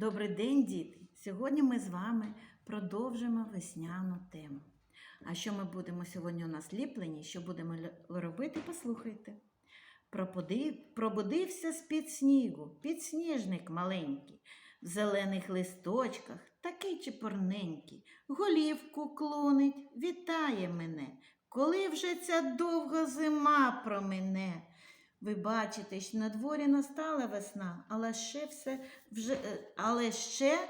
Добрий день, діти! Сьогодні ми з вами продовжимо весняну тему. А що ми будемо сьогодні у нас ліплені? Що будемо робити, послухайте. Пробудився з-під снігу, підсніжник маленький, в зелених листочках, такий чепурненький, голівку клонить, вітає мене. Коли вже ця довга зима промине? Ви бачите, що на дворі настала весна, але ще все вже, е, але ще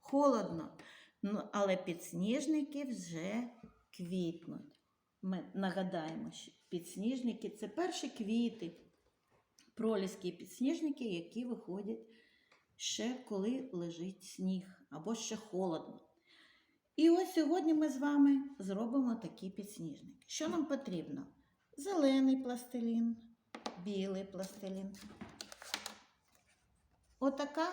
холодно. Ну, але підсніжники вже квітнуть. Ми нагадаємо, що підсніжники це перші квіти, проліски підсніжники, які виходять ще коли лежить сніг або ще холодно. І ось сьогодні ми з вами зробимо такі підсніжники. Що нам потрібно? Зелений пластилін, білий пластилін. Отака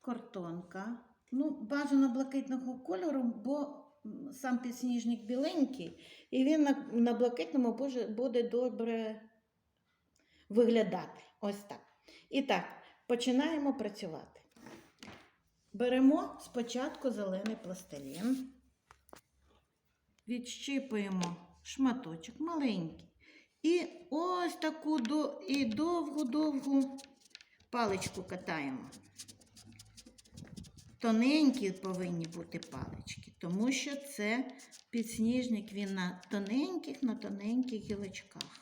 картонка. Ну, бажано блакитного кольору, бо сам підсніжник біленький, і він на, на блакитному буде добре виглядати. Ось так. І так, починаємо працювати. Беремо спочатку зелений пластилін, відщипуємо шматочок маленький. І ось таку і довгу-довгу паличку катаємо. Тоненькі повинні бути палички, тому що це підсніжник, він на тоненьких, на тоненьких гілочках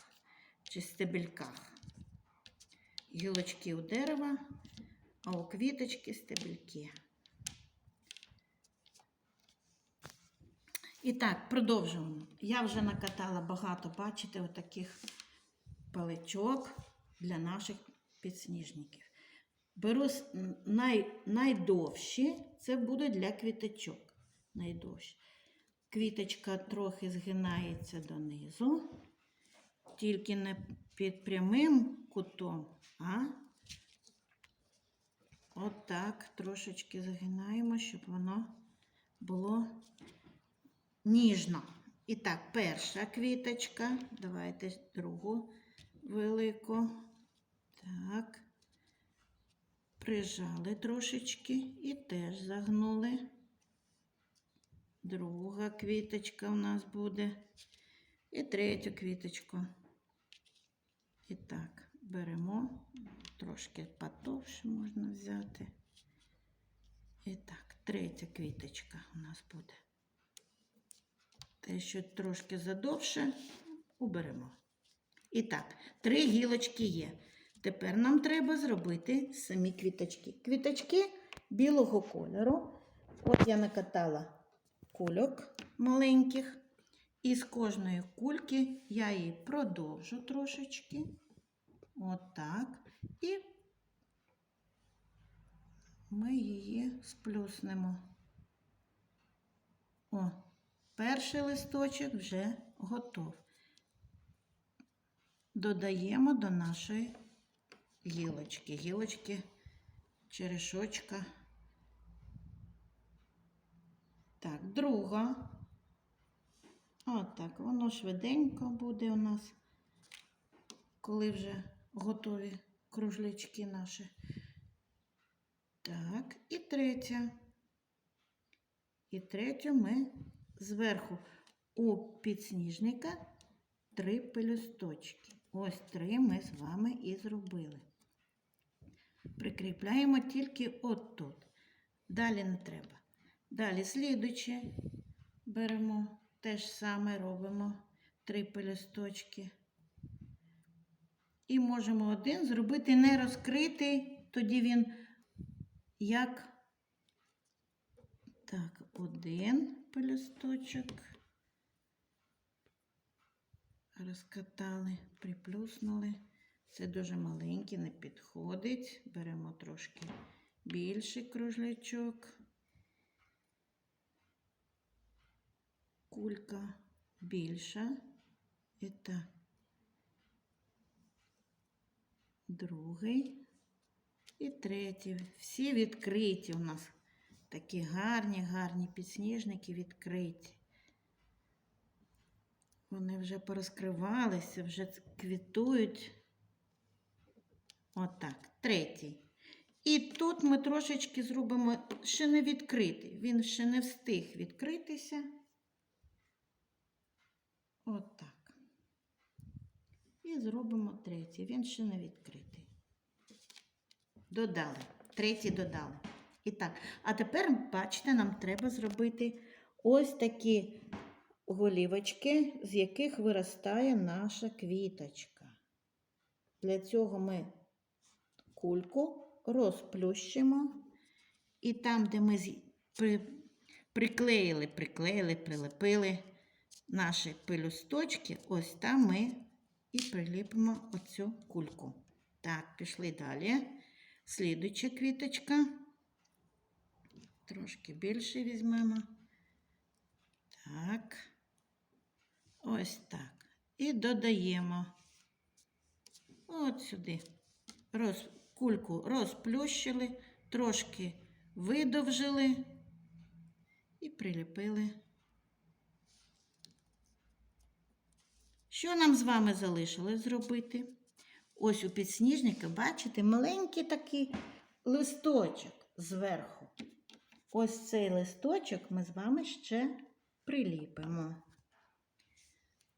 чи стебельках. Гілочки у дерева, а у квіточки стебельки. І так, продовжуємо. Я вже накатала багато, бачите, отаких паличок для наших підсніжників. Беру най, найдовші, це буде для квіточок. Найдовші. Квіточка трохи згинається донизу, тільки не під прямим кутом, а отак трошечки загинаємо, щоб воно було ніжно. І так, перша квіточка. Давайте другу велику. Так. Прижали трошечки і теж загнули. Друга квіточка у нас буде. І третю квіточку. І так, беремо, трошки потовше можна взяти. І так, третя квіточка у нас буде. Те, що трошки задовше, уберемо. І так, три гілочки є. Тепер нам треба зробити самі квіточки. Квіточки білого кольору. От я накатала кульок маленьких. І з кожної кульки я її продовжу трошечки. Отак. І ми її сплюснемо. О, перший листочок вже готов. Додаємо до нашої гілочки. Гілочки, черешочка. Так, друга. Отак, воно швиденько буде у нас, коли вже готові кружлячки наші. Так, і третя. І третю ми зверху у підсніжника три пелюсточки. Ось три ми з вами і зробили. Прикріпляємо тільки от тут. Далі не треба. Далі слідуче беремо, те ж саме робимо три пелюсточки. І можемо один зробити не розкритий, тоді він як так, один пелюсточок. Розкатали, приплюснули. Це дуже маленький, не підходить. Беремо трошки більший кружлячок. Кулька більша. І так. Другий і третій. Всі відкриті у нас. Такі гарні, гарні підсніжники відкриті. Вони вже порозкривалися, вже квітують. Отак. Третій. І тут ми трошечки зробимо ще не відкритий. Він ще не встиг відкритися. От. І зробимо третій. Він ще не відкритий. Додали. Третій додали. І так. А тепер, бачите, нам треба зробити ось такі голівочки, з яких виростає наша квіточка. Для цього ми кульку розплющимо. І там, де ми при, приклеїли, приклеїли, прилепили наші пелюсточки, ось там ми і приліпимо оцю кульку. Так, пішли далі. Слідуюча квіточка. Трошки більше візьмемо. Так. Ось так. І додаємо от сюди. Роз, кульку розплющили, трошки видовжили і приліпили. Що нам з вами залишилось зробити? Ось у підсніжника, бачите, маленький такий листочок зверху. Ось цей листочок ми з вами ще приліпимо.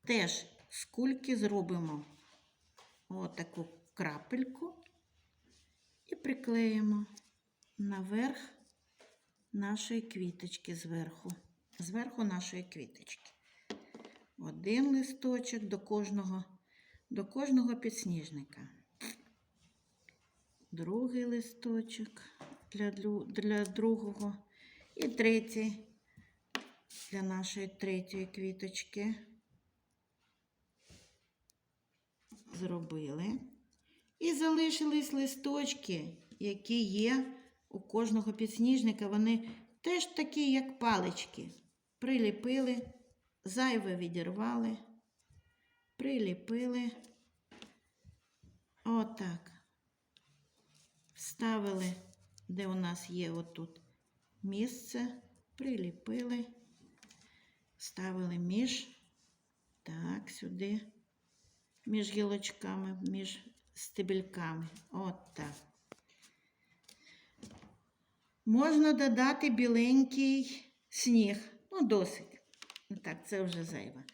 Теж з кульки зробимо отаку крапельку і приклеїмо наверх нашої квіточки зверху. Зверху нашої квіточки. Один листочок до кожного, до кожного підсніжника. Другий листочок для, для другого. І третій для нашої третьої квіточки. Зробили. І залишились листочки, які є у кожного підсніжника. Вони теж такі, як палички. Приліпили, зайве відірвали, приліпили. Отак. Вставили, де у нас є отут місце, приліпили, вставили між, так, сюди, між гілочками, між стебельками. От так. Можна додати біленький сніг. Ну, досить. Так, це вже зайве.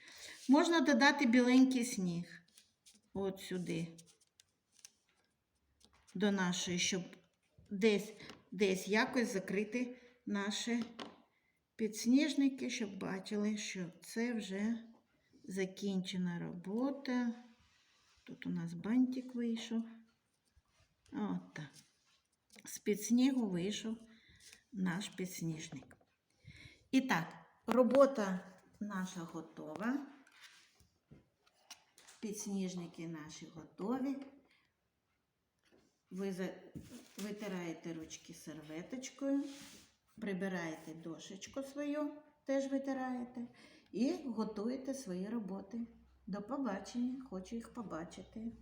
Можна додати біленький сніг. От сюди. До нашої, щоб десь, десь якось закрити наші підсніжники, щоб бачили, що це вже закінчена робота. Тут у нас бантик вийшов. От так. З під снігу вийшов наш підсніжник. І так, робота наша готова. Підсніжники наші готові. Ви витираєте ручки серветочкою, прибираєте дошечку свою, теж витираєте, і готуєте свої роботи. До побачення, хочу їх побачити.